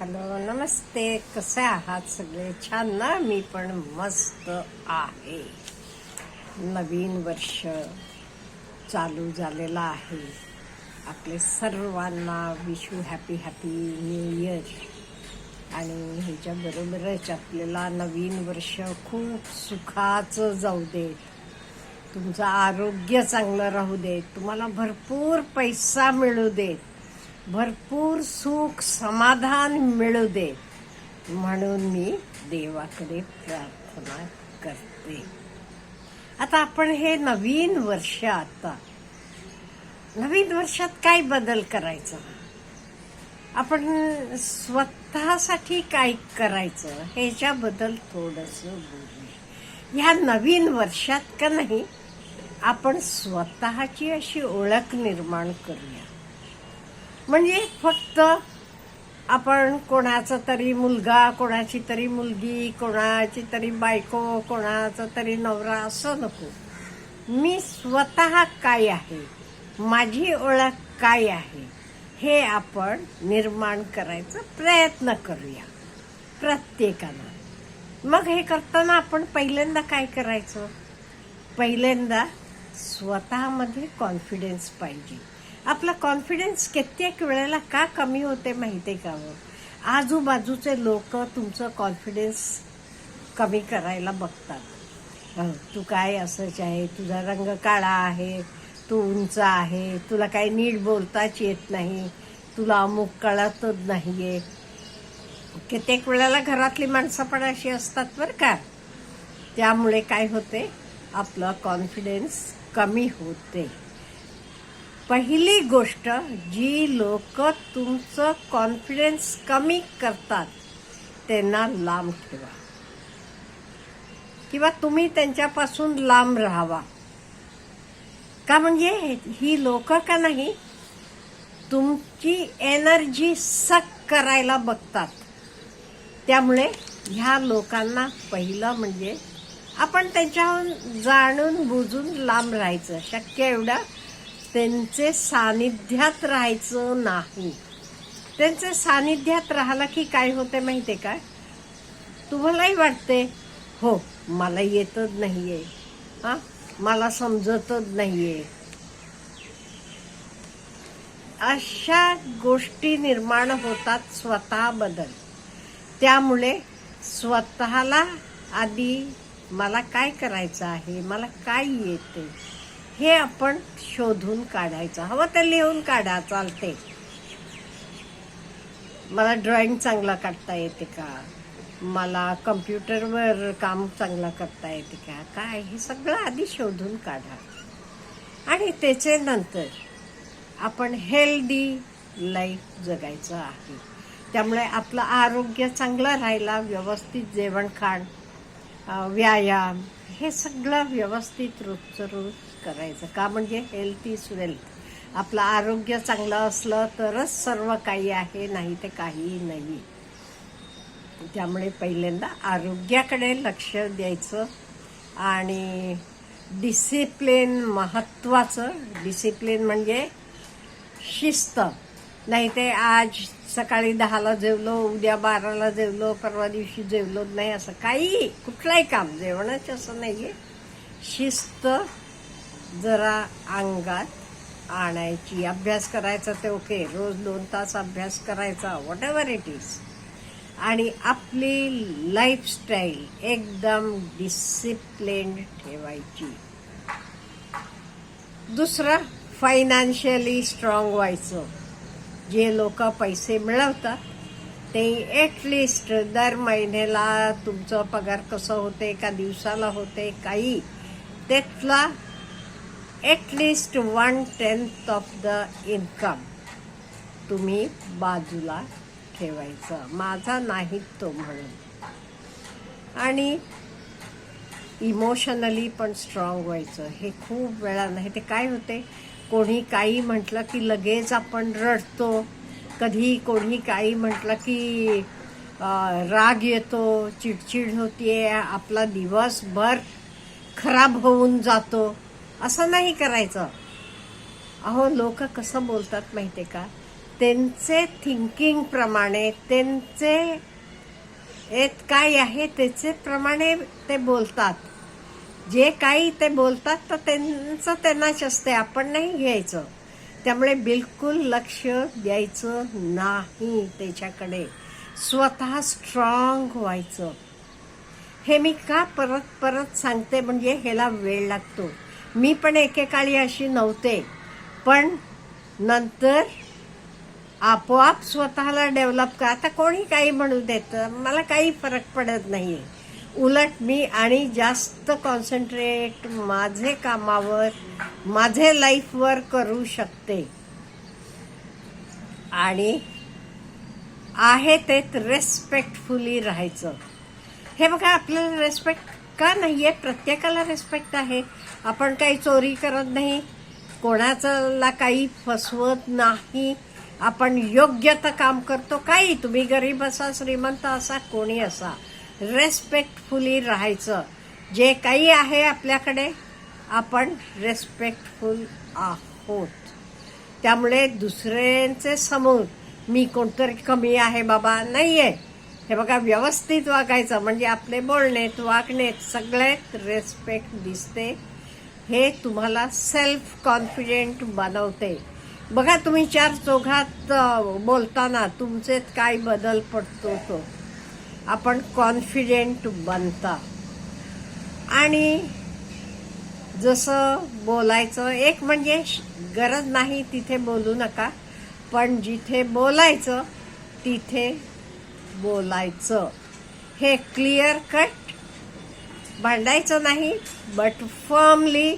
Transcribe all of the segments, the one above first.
Hello नमस्ते. कसे आहात सगळे? छान ना? मी पण मस्त आहे. नवीन वर्ष चालू झालेलं आहे. आपले सर्वांना Vishu happy happy new year आणि ह्याच्या बरोबरच आपल्याला नवीन वर्ष खूप सुखाचं जाऊ दे. तुमचं आरोग्य चांगलं राहू दे. तुम्हाला भरपूर पैसा मिळू देत भरपूर सुख समाधान मिळू दे म्हणून मी देवाकडे प्रार्थना करते. आता आपण हे नवीन वर्ष आता. नवीन वर्षात काय बदल करायचा? आपण स्वतःसाठी काय करायचं? ह्याच्याबद्दल थोडस बोलू ह्या नवीन वर्षात का नाही आपण स्वतःची अशी ओळख निर्माण करूया. म्हणजे फक्त आपण कोणाचा तरी मुलगा कोणाची तरी मुलगी कोणाची तरी बायको कोणाचा तरी नवरा असं नको. मी स्वतः काय आहे? माझी ओळख काय आहे? हे आपण निर्माण करायचा प्रयत्न करूया. प्रत्येकानं. मग हे करताना आपण पहिल्यांदा काय करायचं? पहिल्यांदा स्वतःमध्ये कॉन्फिडन्स पाहिजे. आपला कॉन्फिडन्स कित्येक वेळेला का कमी होते माहिती का हो? आजूबाजूचे लोक तुमचं कॉन्फिडन्स कमी करायला बघतात. तू काय असंच आहे? तुझा रंग काळा आहे तू उंच आहे तुला काही नीट बोलताच येत नाही तुला अमुक कळतच नाही आहे कित्येक वेळेला घरातली माणसं पण अशी असतात बरं का. त्यामुळे काय होते? आपलं कॉन्फिडन्स कमी होते. पहिली गोष्ट जी लोक तुमचं कॉन्फिडन्स कमी करतात त्यांना लांब ठेवा. किंवा तुम्ही त्यांच्यापासून लांब राहावा. का म्हणजे ही लोक का नाही? तुमची एनर्जी सक करायला बघतात. त्यामुळे ह्या लोकांना पहिलं म्हणजे आपण त्यांच्याहून जाणून बुजून लांब राहायचं. शक्य एवढं त्यांचे सानिध्यात राहायचं नाही. त्यांचे सानिध्यात राहिलं की काय होते माहितीये का? तुम्हालाही वाटते हो मला येतच आहे हा? मला समजतच नाही आहे अशा गोष्टी निर्माण होतात स्वतःबद्दल त्यामुळे स्वतःला आधी मला काय करायचं आहे? मला काय येते? हे आपण शोधून काढायचं. हवं तर लिहून काढा चालते मला ड्रॉइंग चांगला काढता येते का? मला कम्प्युटरवर काम चांगलं करता येते का? काय? हे सगळं आधी शोधून काढा. आणि त्याचे नंतर आपण हेल्दी लाईफ जगायचं आहे. त्यामुळे आपलं आरोग्य चांगलं राहायला व्यवस्थित जेवण खाण व्यायाम हे सगळं व्यवस्थित रोजचं रोज करायचं. का म्हणजे हेल्थ इज वेल्थ आपलं आरोग्य चांगलं असलं तरच सर्व काही आहे नाही ते काहीही नाही. त्यामुळे पहिल्यांदा आरोग्याकडे लक्ष द्यायचं आणि डिसिप्लिन महत्त्वाचं. डिसिप्लिन म्हणजे शिस्त. नाही ते आज सकाळी दहाला जेवलो उद्या बाराला जेवलो परवा दिवशी जेवलो. नाही असं काही कुठलाही काम जेवणाचं असं नाही आहे शिस्त जरा अंगात आणायची. अभ्यास करायचा ते ओके. रोज दोन तास अभ्यास करायचा वॉट एव्हर इट इज आणि आपली लाईफस्टाईल एकदम डिसिप्लिन ठेवायची. दुसरं फायनान्शियली स्ट्रॉंग व्हायचं. जे लोक पैसे मिळवतात ते ॲटलिस्ट दर महिन्याला तुमचं पगार कसं होते का दिवसाला होते काही त्यातला at least one tenth of the income तुम्ही बाजूला ठेवायचं. माझा नाही तो म्हणून. आणि इमोशनली पण स्ट्रॉंग व्हायचं. हे खूप वेळा नाही. ते काय होते? कोणी काही म्हटलं की लगेच आपण रडतो. कधी कोणी काही म्हटलं की राग येतो चिडचिड होतीये आपला दिवसभर खराब होऊन जातो. असं नाही करायचं. अहो लोक कसं बोलतात माहितीये का? त्यांचे थिंकिंग प्रमाणे त्यांचे येत काय आहे त्याचे प्रमाणे ते बोलतात. जे काही ते बोलतात तर त्यांचं त्यांनाच असते आपण नाही घ्यायचं. त्यामुळे बिलकुल लक्ष द्यायचं नाही त्याच्याकडे. स्वतः स्ट्रॉंग व्हायचं. हे मी का परत परत सांगते म्हणजे ह्याला वेळ लागतो. मी पण एकेकाळी अशी नव्हते. पण नंतर आपोआप स्वतःला डेव्हलप कर. आता कोणी काही म्हणू देतं मला काही फरक पडत नाही आहे उलट मी आणि जास्त कॉन्सन्ट्रेट माझे कामावर माझे लाईफवर करू शकते. आणि आहे ते रेस्पेक्टफुली राहायचं. हे बघा आपल्याला रेस्पेक्ट का नाही आहे प्रत्येकाला रेस्पेक्ट आहे. आपण काही चोरी करत नाही. कोणाचाला काही फसवत नाही. आपण योग्य तर काम करतो. काही तुम्ही गरीब असा श्रीमंत असा कोणी असा. रेस्पेक्टफुली राहायचं. जे काही आहे आपल्याकडे आपण रेस्पेक्टफुल आहोत. त्यामुळे दुसऱ्यांचे समोर मी कोणतरी कमी आहे बाबा नाही आहे हे बघा व्यवस्थित वागायचं म्हणजे आपले बोलणेत वागणेत सगळ्यात रेस्पेक्ट दिसते. हे तुम्हाला सेल्फ कॉन्फिडेंट बनवते. बघा तुम्ही चार चौघात बोलताना तुमचेत काय बदल पडतो तो. आपण कॉन्फिडेंट बनता. आणि जसं बोलायचं एक म्हणजे श- गरज नाही तिथे बोलू नका पण जिथे बोलायचं तिथे बोलायचं. हे क्लिअर कट भांडायचं नाही बट फर्मली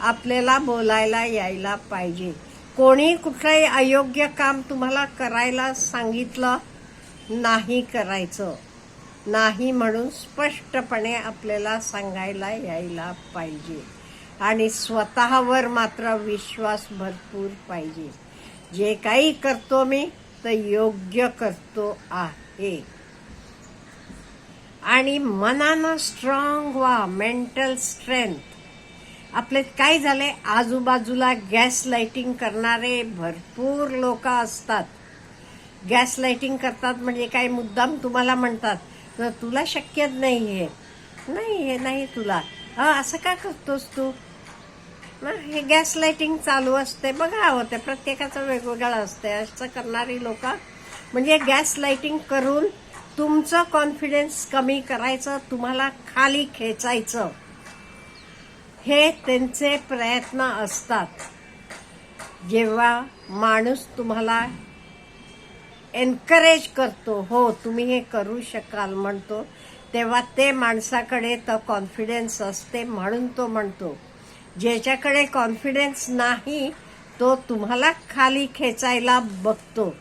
आपल्याला बोलायला यायला पाहिजे. कोणी कुठलंही अयोग्य काम तुम्हाला करायला सांगितलं नाही करायचं. नाही म्हणून स्पष्टपणे आपल्याला सांगायला यायला पाहिजे. आणि स्वतःवर मात्र विश्वास भरपूर पाहिजे. जे काही करतो मी तर योग्य करतो आहे. आणि मनानं स्ट्रॉंग व्हा मेंटल स्ट्रेंथ आपले काय झाले? आजूबाजूला गॅस लाइटिंग करणारे भरपूर लोक असतात. गॅस लाइटिंग करतात म्हणजे काय? मुद्दाम तुम्हाला म्हणतात. तुला शक्यच नाही हे नाही हे नाही तुला. हा असं का करतोस तू? ना हे गॅस लाइटिंग चालू असते बघा होते प्रत्येकाचं वेगवेगळं असते. असं करणारी लोक म्हणजे गॅस लाईटिंग करून तुमचं कॉन्फिडन्स कमी करायचं तुम्हाला खाली खेचायचं. हे त्यांचे प्रयत्न असतात. जेव्हा माणूस तुम्हाला एनकरेज करतो. हो तुम्ही हे करू शकाल म्हणतो. तेव्हा ते माणसाकडे तर कॉन्फिडन्स असते म्हणून तो म्हणतो. ज्याच्याकडे कॉन्फिडन्स नाही तो तुम्हाला खाली खेचायला बघतो.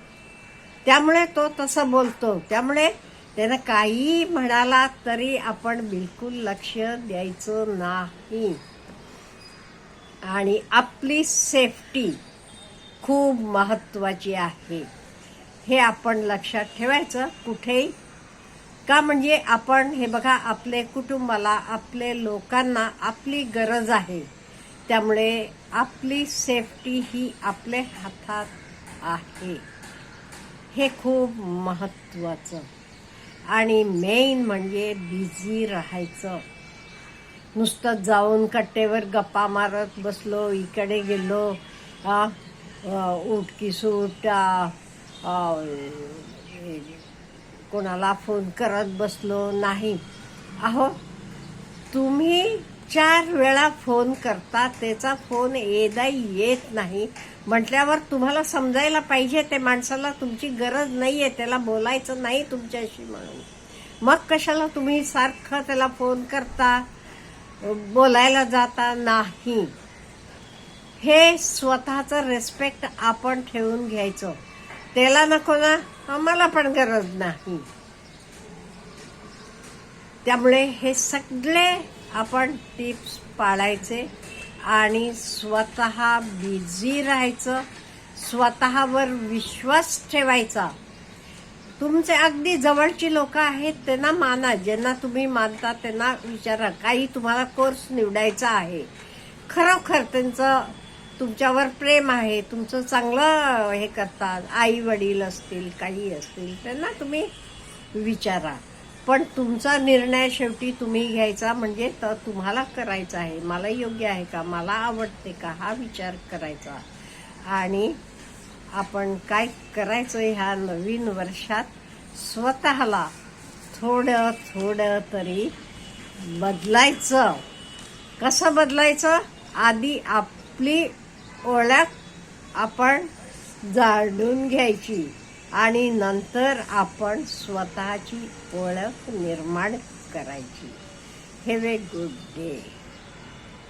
त्यामुळे तो तसं बोलतो. त्यामुळे त्यानं काही म्हणाला तरी आपण बिलकुल लक्ष द्यायचं नाही. आणि आपली सेफ्टी खूप महत्वाची आहे. हे आपण लक्षात ठेवायचं कुठेही. का म्हणजे आपण हे बघा आपले कुटुंबाला आपले लोकांना आपली गरज आहे. त्यामुळे आपली सेफ्टी ही आपल्या हातात आहे. हे खूप महत्त्वाचं. आणि मेन म्हणजे बिझी राहायचं. नुसतं जाऊन कट्टेवर गप्पा मारत बसलो इकडे गेलो उठकी सूट कोणाला फोन करत बसलो नाही. अहो तुम्ही चार वेळा फोन करता त्याचा फोन येदा येत नाही. म्हटल्यावर तुम्हाला समजायला पाहिजे ते माणसाला तुमची गरज नाही आहे त्याला बोलायचं नाही तुमच्याशी म्हणून. मग कशाला तुम्ही सारखं त्याला फोन करता? बोलायला जाता नाही. हे स्वतःचं रेस्पेक्ट आपण ठेवून घ्यायचं. त्याला नको ना. आम्हाला पण गरज नाही. त्यामुळे हे सगळे आपण टिप्स पाळायचे आणि स्वतः बिझी राहायचं स्वतःवर विश्वास ठेवायचा. तुमचे अगदी जवळची लोक आहेत त्यांना माना. ज्यांना तुम्ही मानता त्यांना विचारा. काही तुम्हाला कोर्स निवडायचा आहे. खरोखर त्यांचं तुमच्यावर प्रेम आहे तुमचं चांगलं हे करतात आई वडील असतील काही असतील त्यांना तुम्ही विचारा. पण तुमचा निर्णय शेवटी तुम्ही घ्यायचा म्हणजे तर तुम्हाला करायचा आहे. मला योग्य आहे का? मला आवडते का? हा विचार करायचा. आणि आपण काय करायचं ह्या नवीन वर्षात? स्वतःला थोडं थोडं तरी बदलायचं. कसं बदलायचं? आधी आपली ओळख आपण जाणून घ्यायची आणि नंतर आपण स्वतःची ओळख निर्माण करायची. Have a good day